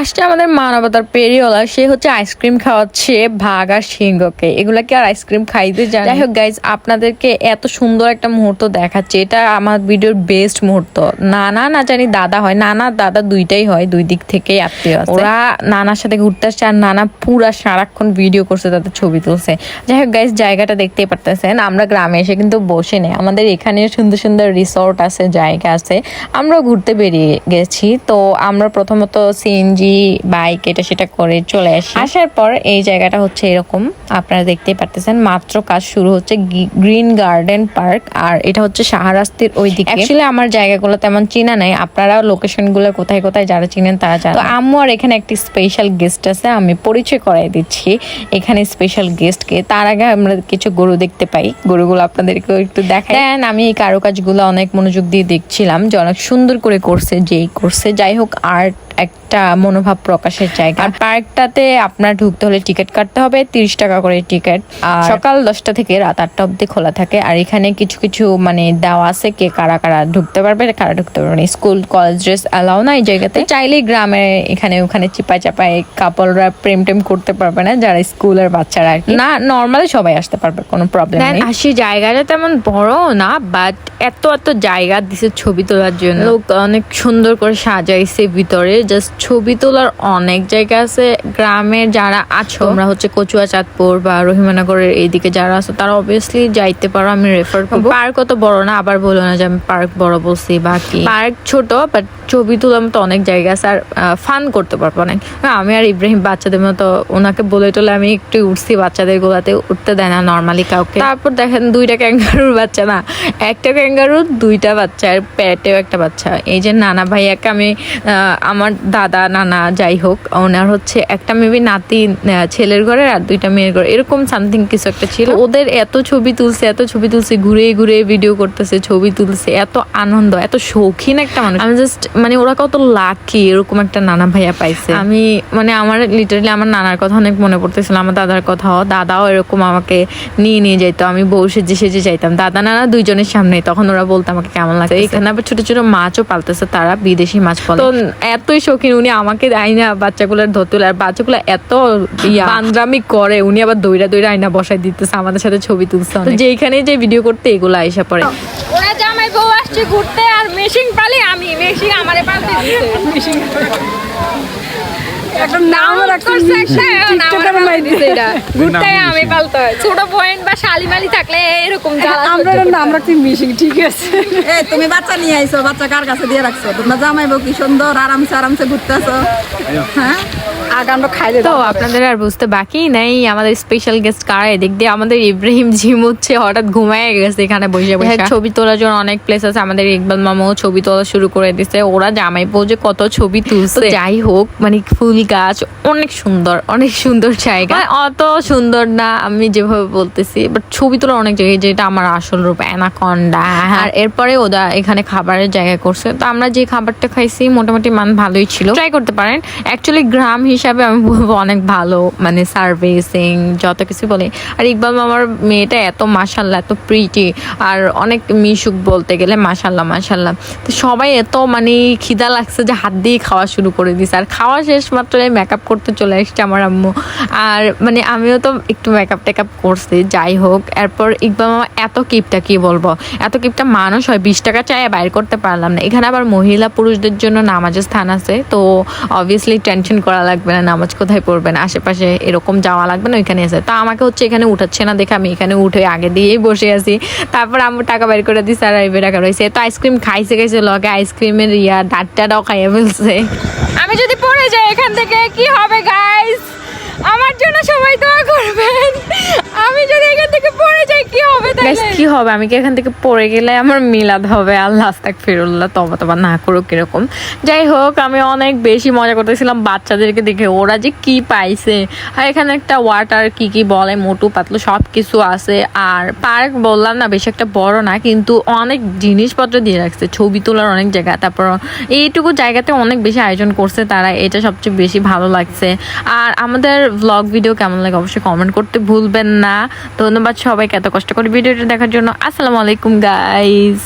আসছে আমাদের মানবতার পেরিওলা সে হচ্ছে আইসক্রিম খাওয়াচ্ছে ভাগ আর সিংহকে। এগুলা কি আর আইসক্রিম খাইতে যায় যাই হোক গাইজ আপনাদেরকে এত সুন্দর একটা মুহূর্ত দেখাচ্ছে। এটা আমার ভিডিওর বেস্ট মুহূর্ত। নানা না জানি দাদা হয় নানা দাদা দুইটাই হয় দুই দিক থেকেই আত্মীয়। ওরা নানার সাথে ঘুরতে আসছে আর নানা পুরা সারাক্ষণ ভিডিও করছে তাদের ছবি তুলছে। যাই হোক গাইজ জায়গাটা দেখতেই পারতেছেন। আমরা গ্রামে এসে কিন্তু বসে নেই। আমাদের এখানে সুন্দর সুন্দর রিসোর্ট আছে জায়গা আছে। আমরা ঘুরতে বেরিয়ে গেছি। তো আমরা প্রথমত সিএনজি বাইক এটা সেটা করে চলে আসি। আসার পর এই জায়গাটা হচ্ছে এরকম, আপনারা দেখতেই পারতেছেন। মাত্র কাজ শুরু হচ্ছে গ্রিন গার্ডেন পার্ক, আর এটা হচ্ছে শাহরাস্তির ওই দিকে অ্যাকচুয়ালি আমার জায়গাগুলো তেমন চিনা নাই, আপনারা লোকেশনগুলো কোথায় কোথায় যারা চিনেন তারা জানেন। আম্মু আর এখানে একটি স্পেশাল গেস্ট আছে, আমি পরিচয় করাই দিচ্ছি। এখানে স্পেশাল গেস্টকে তার আগে আমরা কিছু গরু দেখতে পাই। গরুগুলো আপনাদেরকে একটু দেখাই। দেন আমি এই কারুকাজগুলো অনেক মনোযোগ দিয়ে দেখছিলাম, যে অনেক সুন্দর করে করছে, যেই করছে। যাই হোক আর্ট একটা মনোভাব প্রকাশের জায়গা। আর পার্কটাতে আপনার ঢুকতে হলে টিকিট কাটতে হবে তিরিশ টাকা করে টিকিট। আর সকাল দশটা থেকে রাত আটটা অব্দি খোলা থাকে। আর এখানে কিছু কিছু মানে দেওয়া আছে কে কারা কারা ঢুকতে পারবে কারা ঢুকতে পারবে না। স্কুল কলেজ ড্রেস অ্যালাউ না এই জায়গাতে। চাইলে গ্রামে এখানে ওখানে চিপায় চাপায় কাপড়রা প্রেম টেম করতে পারবে না যারা স্কুলের বাচ্চারা আর। না নর্মালি সবাই আসতে পারবে কোনো প্রবলেম নেই। আসি জায়গাটা তেমন বড় না বাট এত এত জায়গা দিছে ছবি তোলার জন্য। লোক অনেক সুন্দর করে সাজাইছে ভিতরে জাস্ট ছবি তোলার অনেক জায়গা আছে। গ্রামের যারা আছো তোমরা হচ্ছে কচুয়া চাঁদপুর বা রহিমানগরের এইদিকে যারা আছো তারা অবভিয়াসলি যাইতে পারো আমি রেফার করব। পার্ক অত বড় না আবার বলো না যে আমি পার্ক বড় বলছি বাকি পার্ক ছোট বাট ছবি তোলার মতো অনেক জায়গা আছে আর ফান করতে পারব অনেক। আমি আর ইব্রাহিম বাচ্চাদের মতো ওনাকে বলে টলে আমি একটু উঠছি বাচ্চাদের গোলাতে উঠতে দেয় না নর্মালি কাউকে। তারপর দেখেন দুইটা ক্যাঙ্গারুর বাচ্চা না একটা ক্যাঙ্গারুর দুইটা বাচ্চা আর প্যাটেও একটা বাচ্চা। এই যে নানা ভাইয়াকে আমি আহ, আমার দাদা নানা যাই হোক ওনার হচ্ছে একটা মেবি নাতি ছেলের ঘরে আর দুইটা মেয়ের ঘরে এরকম সামথিং কিছু একটা ছিল। ওদের এত ছবি তুলছে এত ছবি তুলছে ঘুরে ঘুরে ভিডিও করতেছে ছবি তুলছে এত আনন্দ এত শৌখিন একটা মানুষ। আমি জাস্ট মানে ওরা কত লাকি এরকম একটা নানা ভাইয়া পাইছে। আমি মানে আমার লিটারালি আমার নানার কথা অনেক মনে পড়তেছিল আমার দাদার কথাও দাদাও এরকম আমাকে নিয়ে নিয়ে যাইতো আমি বউ সেজে সেজে যাইতাম দাদা নানা দুইজনের সামনে তখন ওরা বলতো আমাকে কেমন লাগছে। এখানে আবার ছোট ছোট মাছও পালতেছে তারা বিদেশি মাছ পালে। তো এতই শৌখিন উনি আমাকে আইনা বাচ্চাগুলোর ধরতুল আর বাচ্চাগুলো এত আন্দ্রামি বান্দরামি করে উনি আবার দইরা দইরা আইনা বসাই দিতেছে আমাদের সাথে ছবি তুলছে তো যেখানে যে ভিডিও করতে এগুলো আইসা পড়ে। ওরা জামাই বউ আসছে ঘুরতে আর মেশিন পালি আমি মেশিন আমারে পালতে দিচ্ছে একটা নাম রাখছি। টিকটকার এটা। আমি পালতে হয়। ছোট বোন বা শালিমালি থাকলে এরকম জ্বালা আমরা নাম রাখছি মিশিং ঠিক আছে। এ তুমি বাচ্চা নিয়ে আইছো বাচ্চা কার কাছে দিয়ে রাখছো? তোমরা জামাইবো কি সুন্দর আরামসে আরামসে ঘুরতেছো। হ্যাঁ? আমরা খাইলে তো আপনাদের আর বুঝতে বাকি নাই আমাদের স্পেশাল গেস্ট কারা? এদিক দিয়ে আমাদের ইব্রাহিম জিম হচ্ছে হঠাৎ ঘুমায় গেছে এখানে বসে বসে। ছবি তোলার জন্য অনেক প্লেস আছে আমাদের ইকবাল মামাও ছবি তোলা শুরু করে দিছে। ওরা জামাই পৌঁছে কত ছবি তুলছে। যাই হোক মানে ফুল গাছ অনেক সুন্দর অনেক সুন্দর জায়গা। মানে অত সুন্দর না আমি যেভাবে বলতেছি বাট ছবি তোলা অনেক জায়গায় যেটা আমার আসল রূপ অ্যানাকন্ডা আর এরপরে ওরা এখানে খাবারের জায়গা করছে। তো আমরা যে খাবারটা খাইছি মোটামুটি মান ভালোই ছিল। ট্রাই করতে পারেন। অ্যাকচুয়ালি গ্রাম হিসাবে আমি বলব অনেক ভালো মানে সার্ভিসিং যত কিছু বলে। আর ইকবাল মামার মেয়েটা এত মাসাল্লাহ এত প্রিটি আর অনেক মিশুক বলতে গেলে মাসাল্লাহ মাসাল্লাহ তো সবাই এত মানে খিদা লাগছে যে হাত দিয়ে খাওয়া শুরু করে দিছে। আর খাওয়া শেষ মাত্র মেকআপ করতে চলে এসছে আমার আম্মু। আর মানে আমিও তো একটু মেকআপ টেকআপ করছি, যাই হোক। এরপর ইকবাল মামা এত কিপটা কি বলব? এত কিপটা মানুষ হয়, বিশ টাকা চাই বাইর করতে পারলাম না। এখানে আবার মহিলা পুরুষদের জন্য নামাজের স্থান আছে, তো অবভিয়াসলি টেনশন করা লাগবে না। নামাজ কোথায় পড়বেন? আশেপাশে এরকম যাওয়া লাগবে না? ওইখানে আছে। তা আমাকে হচ্ছে এখানে উঠাচ্ছে না দেখে আমি এখানে উঠে আগে দিয়েই বসে আছি। তারপর আমার টাকা বের করে দিই স্যার এবার টাকা রয়েছে। তো আইসক্রিম খাইছে খাইছে লগে। আইসক্রিমের ইয়া ডাটটাটাও খাইয়ে ফেলছে। আমি যদি পড়ে যাই এখান থেকে, কি হবে গাইস আমার জন্য সবাই দোয়া করবেন। আমি যদি এখান থেকে পড়ে তাহলে কি হবে? আমি কি এখান থেকে পড়ে গেলে আমার মিলাদ হবে? আল্লাহ না যাই হোক, আমি অনেক বেশি মজা করতেছিলাম বাচ্চাদেরকে দেখে। ওরা যে কি পাইছে? আর এখানে একটা ওয়াটার কি কি বলে, মোটু, পাতলু সব কিছু আছে। আর পার্ক বললাম না, বেশি একটা বড় না, কিন্তু অনেক জিনিসপত্র দিয়ে রাখছে। ছবি তোলার অনেক জায়গা। তারপর এইটুকু জায়গাতে অনেক বেশি আয়োজন করছে তারা। এটা সবচেয়ে বেশি ভালো লাগছে। আর আমাদের ব্লগ ভিডিও কেমন লাগে অবশ্যই কমেন্ট করতে ভুলবেন না। ধন্যবাদ সবাইকে, এত কষ্ট করে ভিডিওটা দেখার জন্য আসসালামু আলাইকুম গাইস